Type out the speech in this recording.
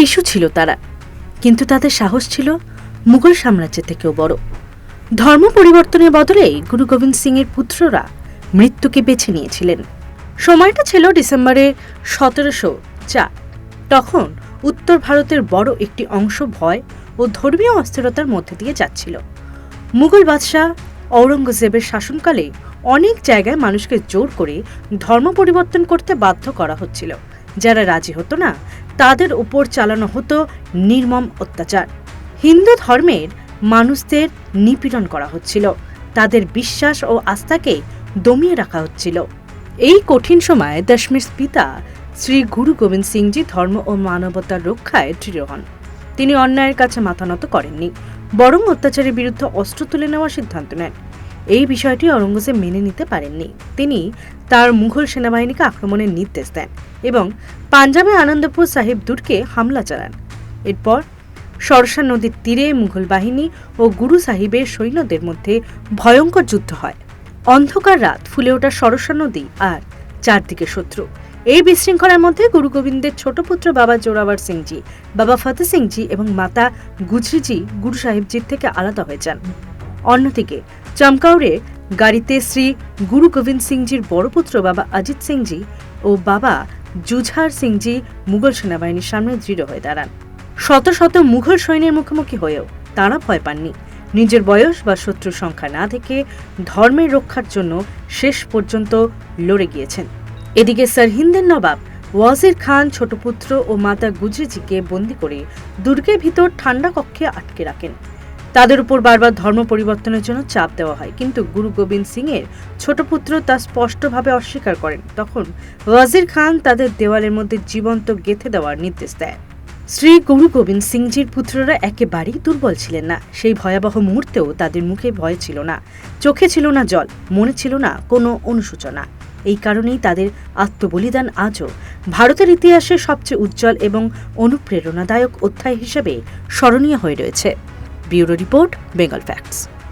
শিশু ছিল তারা, কিন্তু তাদের সাহস ছিল মুঘল সাম্রাজ্যের থেকেও বড়। ধর্ম পরিবর্তনের বদলে গুরু গোবিন্দ সিং এর পুত্ররা মৃত্যুকে বেছে নিয়েছিলেন। সময়টা ছিল ডিসেম্বরের সতেরোশো চার। তখন উত্তর ভারতের বড় একটি অংশ ভয় ও ধর্মীয় অস্থিরতার মধ্যে দিয়ে যাচ্ছিল। মুঘল বাদশাহ ঔরঙ্গজেবের শাসনকালে অনেক জায়গায় মানুষকে জোর করে ধর্ম পরিবর্তন করতে বাধ্য করা হচ্ছিল। যারা রাজি হতো না, তাদের উপর চালানো হতো নির্মম অত্যাচার। হিন্দু ধর্মের মানুষদের নিপীড়ন করা হচ্ছিল। তাদের বিশ্বাস ও আস্থাকে দমিয়ে রাখা হচ্ছিল। এই কঠিন সময়ে দশমেশ পিতা শ্রী গুরু গোবিন্দ সিংজি ধর্ম ও মানবতার রক্ষায় দৃঢ় হন। তিনি অন্যায়ের কাছে মাথা নত করেননি, বরং অত্যাচারের বিরুদ্ধে অস্ত্র তুলে নেওয়ার সিদ্ধান্ত নেন। এই বিষয়টি অরঙ্গজেব মেনে নিতে পারেননি। তিনি তার মুঘল সেনাবাহিনীকে আক্রমণের নির্দেশ দেন এবং পাঞ্জাবে আনন্দপুর সাহেব দুর্গে হামলা চালান। এরপর সরসা নদীর তীরে মুঘল বাহিনী ও গুরু সাহিবের সৈন্যদের মধ্যে ভয়ঙ্কর যুদ্ধ হয়। অন্ধকার রাত ফুলে ওঠা সরসা নদী আর চারদিকে শত্রু। এই বিশৃঙ্খলার মধ্যে গুরু গোবিন্দের ছোট পুত্র বাবা জোরাবার সিংজি, বাবা ফতেহ সিংজি এবং মাতা গুজরিজি গুরু সাহেবজির থেকে আলাদা হয়ে যান। অন্যদিকে চমকাউরে গাড়িতে শ্রী গুরু গোবিন্দ সিংজির বড় পুত্র বাবা অজিত সিংজি ও বাবা জুঝার সিংজি মুঘল সেনাবাহিনীর সামনে দৃঢ় হয়ে দাঁড়ান। শত শত মুঘল সৈন্যের মুখোমুখি হয়েও তারা ভয় পাননি। নিজের বয়স বা শত্রুর সংখ্যা না দেখে ধর্মের রক্ষার জন্য শেষ পর্যন্ত লড়ে গিয়েছেন। এদিকে সরহিন্দের নবাব ওয়াজির খান ছোট পুত্র ও মাতা গুজরিজিকে বন্দি করে দুর্গের ভিতর ঠান্ডা কক্ষে আটকে রাখেন। তাদের উপর বারবার ধর্ম পরিবর্তনের জন্য চাপ দেওয়া হয়। কিন্তু গুরু গোবিন্দ সিং এর ছোট পুত্র তা স্পষ্টভাবে অস্বীকার করেন। তখন ওয়াজির খান তাদের দেওয়ালের মধ্যে জীবন্ত গেঁথে দেওয়ার নির্দেশ দেয় শ্রী গুরু গোবিন্দ সিংজির পুত্ররা একেবারেই দুর্বল ছিলেন না। সেই ভয়াবহ মুহূর্তেও তাদের মুখে ভয় ছিল না। চোখে ছিল না জল, মনে ছিল না কোনো অনুশোচনা। এই কারণেই তাদের আত্মবলিদান আজও ভারতের ইতিহাসে সবচেয়ে উজ্জ্বল এবং অনুপ্রেরণাদায়ক অধ্যায় হিসেবে স্মরণীয় হয়ে রয়েছে। Bureau report Bengal facts.